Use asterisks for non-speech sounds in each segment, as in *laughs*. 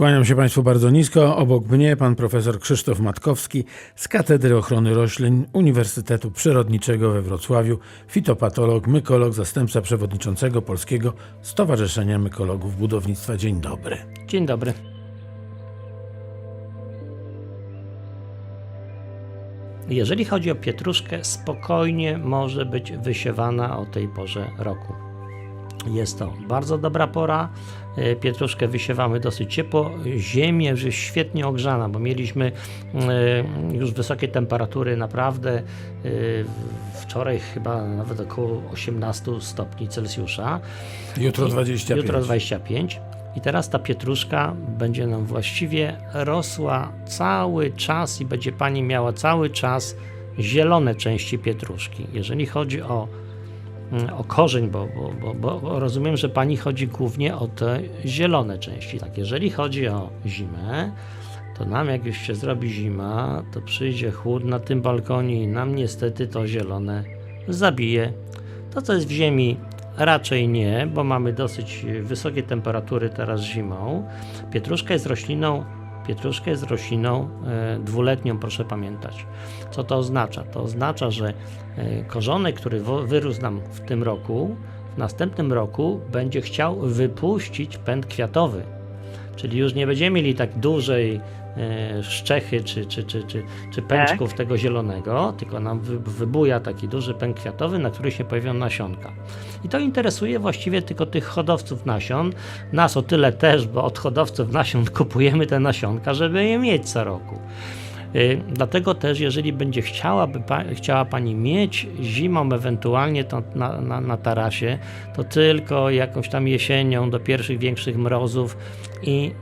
Kłaniam się Państwu bardzo nisko. Obok mnie pan profesor Krzysztof Matkowski z Katedry Ochrony Roślin Uniwersytetu Przyrodniczego we Wrocławiu, fitopatolog, mykolog, zastępca przewodniczącego Polskiego Stowarzyszenia Mykologów Budownictwa. Dzień dobry. Dzień dobry. Jeżeli chodzi o pietruszkę, spokojnie może być wysiewana o tej porze roku. Jest to bardzo dobra pora. E, Pietruszkę wysiewamy dosyć ciepło. Ziemia już jest świetnie ogrzana, bo mieliśmy e, już wysokie temperatury, naprawdę e, wczoraj chyba nawet około 18 stopni Celsjusza. Jutro 25. Jutro 25. I teraz ta pietruszka będzie nam właściwie rosła cały czas i będzie Pani miała cały czas zielone części pietruszki. Jeżeli chodzi o, o korzeń, bo, bo, bo, bo rozumiem, że Pani chodzi głównie o te zielone części. Tak, jeżeli chodzi o zimę, to nam jak już się zrobi zima, to przyjdzie chłód na tym balkonie i nam niestety to zielone zabije. To, co jest w ziemi, raczej nie, bo mamy dosyć wysokie temperatury teraz zimą. Pietruszka jest rośliną, pietruszka jest rośliną e, dwuletnią, proszę pamiętać. Co to oznacza? To oznacza, że e, korzonek, który wyrósł nam w tym roku, w następnym roku będzie chciał wypuścić pęd kwiatowy. Czyli już nie będziemy mieli tak dużej szczechy czy, czy, czy, czy, czy pęczków tego zielonego, tylko nam wy, wybuja taki duży pęk kwiatowy, na który się pojawią nasionka. I to interesuje właściwie tylko tych hodowców nasion. Nas o tyle też, bo od hodowców nasion *laughs* kupujemy te nasionka, żeby je mieć co roku. Y, Dlatego też, jeżeli będzie chciałaby, pa, chciała Pani mieć zimą, ewentualnie to na, na, na tarasie, to tylko jakąś tam jesienią do pierwszych większych mrozów i,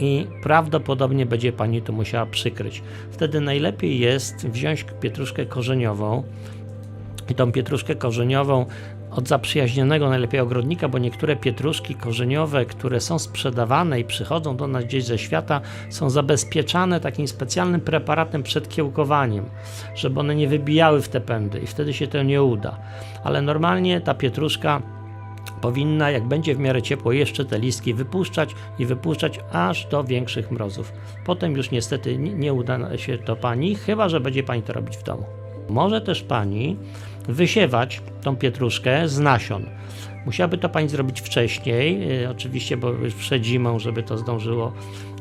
i prawdopodobnie będzie Pani to musiała przykryć. Wtedy najlepiej jest wziąć pietruszkę korzeniową i tą pietruszkę korzeniową od zaprzyjaźnionego najlepiej ogrodnika, bo niektóre pietruszki korzeniowe, które są sprzedawane i przychodzą do nas gdzieś ze świata, są zabezpieczane takim specjalnym preparatem przed kiełkowaniem, żeby one nie wybijały w te pędy i wtedy się to nie uda. Ale normalnie ta pietruszka powinna, jak będzie w miarę ciepło, jeszcze te listki wypuszczać i wypuszczać aż do większych mrozów. Potem już niestety nie uda się to pani, chyba że będzie pani to robić w domu. Może też pani wysiewać tą pietruszkę z nasion. Musiałaby to pani zrobić wcześniej, y, oczywiście, bo już przed zimą, żeby to zdążyło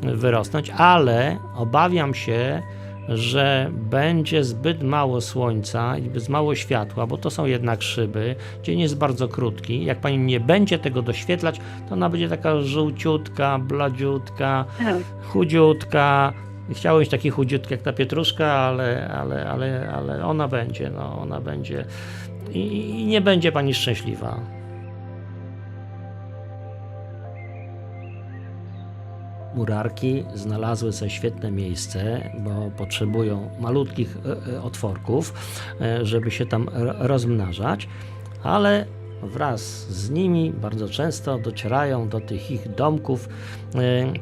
y, wyrosnąć, ale obawiam się, że będzie zbyt mało słońca i zbyt mało światła, bo to są jednak szyby. Dzień jest bardzo krótki. Jak pani nie będzie tego doświetlać, to ona będzie taka żółciutka, bladziutka, Tak. chudziutka. Chciałem mieć taki chudziutki jak ta pietruszka, ale, ale, ale, ale ona będzie, no, ona będzie. I, I nie będzie pani szczęśliwa. Murarki znalazły sobie świetne miejsce, bo potrzebują malutkich e, e, otworków, e, żeby się tam ro- rozmnażać, ale wraz z nimi bardzo często docierają do tych ich domków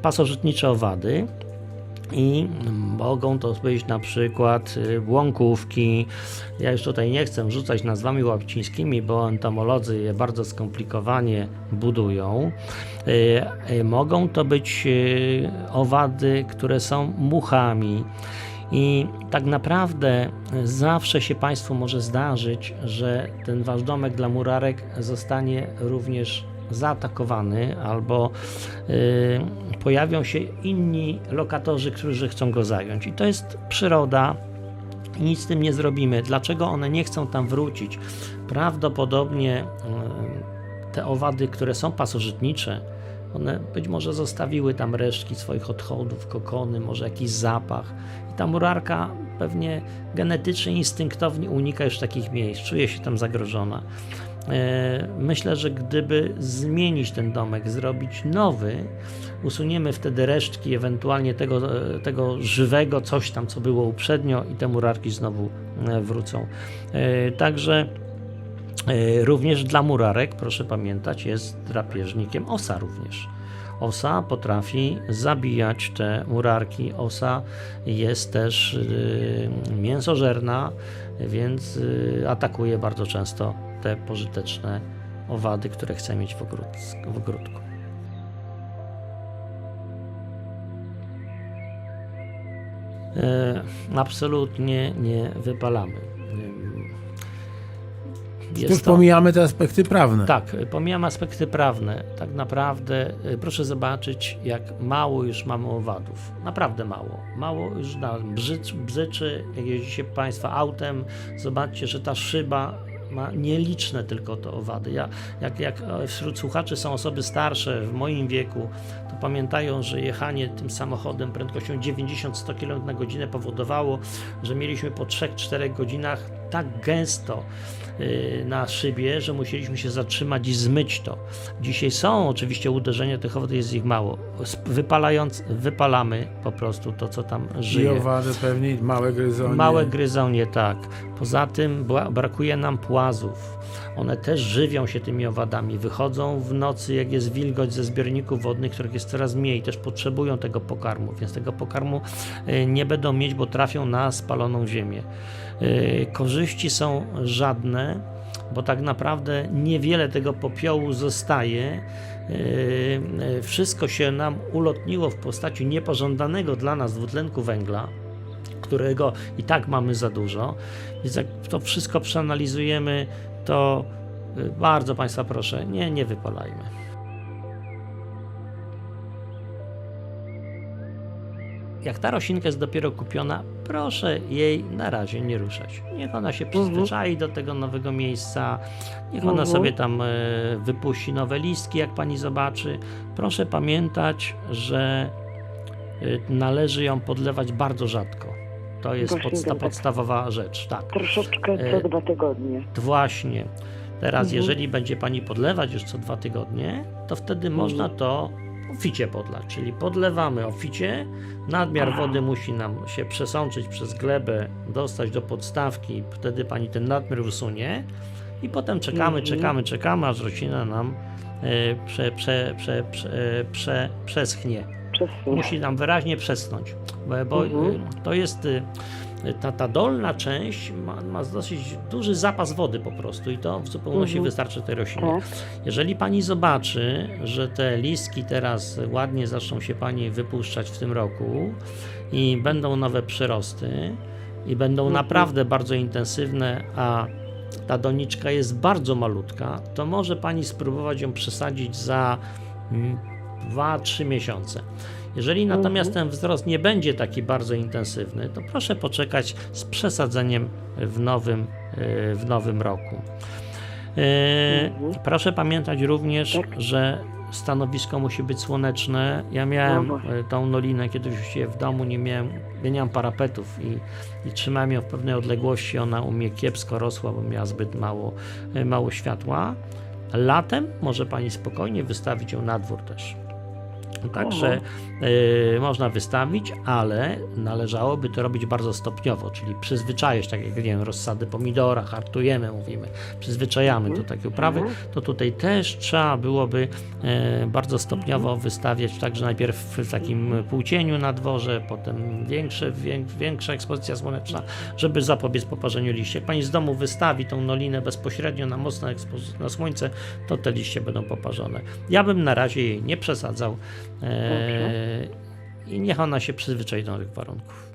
pasożytnicze owady, i mogą to być na przykład y, błąkówki. Ja już tutaj nie chcę rzucać nazwami łacińskimi, bo entomolodzy je bardzo skomplikowanie budują. Y, y, Mogą to być owady, które są muchami. I tak naprawdę zawsze się Państwu może zdarzyć, że ten Wasz domek dla murarek zostanie również zaatakowany albo pojawią się inni lokatorzy, którzy chcą go zająć. I to jest przyroda nic z tym nie zrobimy. Dlaczego one nie chcą tam wrócić? Prawdopodobnie y, te owady, które są pasożytnicze, one być może zostawiły tam resztki swoich odchodów, kokony, może jakiś zapach. I ta murarka pewnie genetycznie, instynktownie unika już takich miejsc, czuje się tam zagrożona. E, Myślę, że gdyby zmienić ten domek, zrobić nowy, usuniemy wtedy resztki ewentualnie tego, e, tego żywego coś tam, co było uprzednio i te murarki znowu e, wrócą. Także również dla murarek, proszę pamiętać, jest drapieżnikiem osa również. Osa potrafi zabijać te murarki. Osa jest też mięsożerna, więc atakuje bardzo często te pożyteczne owady, które chce mieć w, ogród, w ogródku. e, absolutnie nie wypalamy. Ym, Już pomijamy te aspekty prawne. tak, pomijam aspekty prawne. Tak naprawdę y, proszę zobaczyć, jak mało już mamy owadów. Naprawdę mało. Mało już na brzycz, bzyczy, jak jeździcie Państwa autem, zobaczcie, że ta szyba ma nieliczne tylko te owady. Ja, jak, jak e, wśród słuchaczy są osoby starsze, w moim wieku, to pamiętają, że jechanie tym samochodem prędkością 90-100 km na godzinę powodowało, że mieliśmy po 3-4 godzinach tak gęsto y, na szybie, że musieliśmy się zatrzymać i zmyć to. Dzisiaj są oczywiście uderzenia tych owadów, jest ich mało. Wypalając, wypalamy po prostu to, co tam I żyje. owady pewnie, i małe gryzonie. Małe gryzonie, tak. Poza tym bra- brakuje nam płazów. One też żywią się tymi owadami. Wychodzą w nocy, jak jest wilgoć ze zbiorników wodnych, których jest coraz mniej. Też potrzebują tego pokarmu, więc tego pokarmu y, nie będą mieć, bo trafią na spaloną ziemię. Y, Korzyści są żadne, bo tak naprawdę niewiele tego popiołu zostaje. Y, y, Wszystko się nam ulotniło w postaci niepożądanego dla nas dwutlenku węgla którego i tak mamy za dużo. Więc jak to wszystko przeanalizujemy, to bardzo Państwa proszę, nie, nie wypalajmy. Jak ta roślinka jest dopiero kupiona, proszę jej na razie nie ruszać. Niech ona się przyzwyczai do tego nowego miejsca, niech ona Mhm. sobie tam e, wypuści nowe listki, jak pani zobaczy. Proszę pamiętać, że y, należy ją podlewać bardzo rzadko. To jest podsta- podstawowa rzecz, tak. Troszeczkę E, co dwa tygodnie. Właśnie. Teraz, Mhm. jeżeli będzie pani podlewać już co dwa tygodnie, to wtedy Mhm. można to oficie podlać, czyli podlewamy oficie, nadmiar wody musi nam się przesączyć przez glebę, dostać do podstawki, wtedy pani ten nadmiar usunie. I potem czekamy, Mhm. czekamy, czekamy, aż roślina nam e, prze, prze, prze, e, prze, przeschnie Musi nam wyraźnie przesnąć, bo, Mhm. y, to jest y, ta, ta dolna część ma, ma dosyć duży zapas wody po prostu i to w zupełności Mhm. wystarczy tej roślinie. Tak. Jeżeli pani zobaczy, że te listki teraz ładnie zaczną się pani wypuszczać w tym roku i będą nowe przyrosty i będą Mhm. naprawdę bardzo intensywne, a ta doniczka jest bardzo malutka, to może pani spróbować ją przesadzić za 2-3 miesiące. Jeżeli natomiast ten wzrost nie będzie taki bardzo intensywny, to proszę poczekać z przesadzeniem w nowym, e, w nowym roku. E, Mhm. Proszę pamiętać również, Tak. że stanowisko musi być słoneczne. Ja miałem No e, tą nolinę kiedyś w domu, nie miałem, nie mam parapetów i, i trzymałem ją w pewnej odległości. Ona u mnie kiepsko rosła, bo miała zbyt mało, mało światła. Latem może pani spokojnie wystawić ją na dwór też. Także y, można wystawić, ale należałoby to robić bardzo stopniowo, czyli przyzwyczajać, tak jak nie wiem, rozsady pomidora, hartujemy, mówimy, przyzwyczajamy do takiej uprawy, to tutaj też trzeba byłoby e, bardzo stopniowo wystawiać, także najpierw w takim półcieniu na dworze, potem większe, większa ekspozycja słoneczna, żeby zapobiec poparzeniu liści. Jak pani z domu wystawi tą nolinę bezpośrednio na mocne na słońce, to te liście będą poparzone. Ja bym na razie jej nie przesadzał e, i niech ona się przyzwyczai do nowych warunków.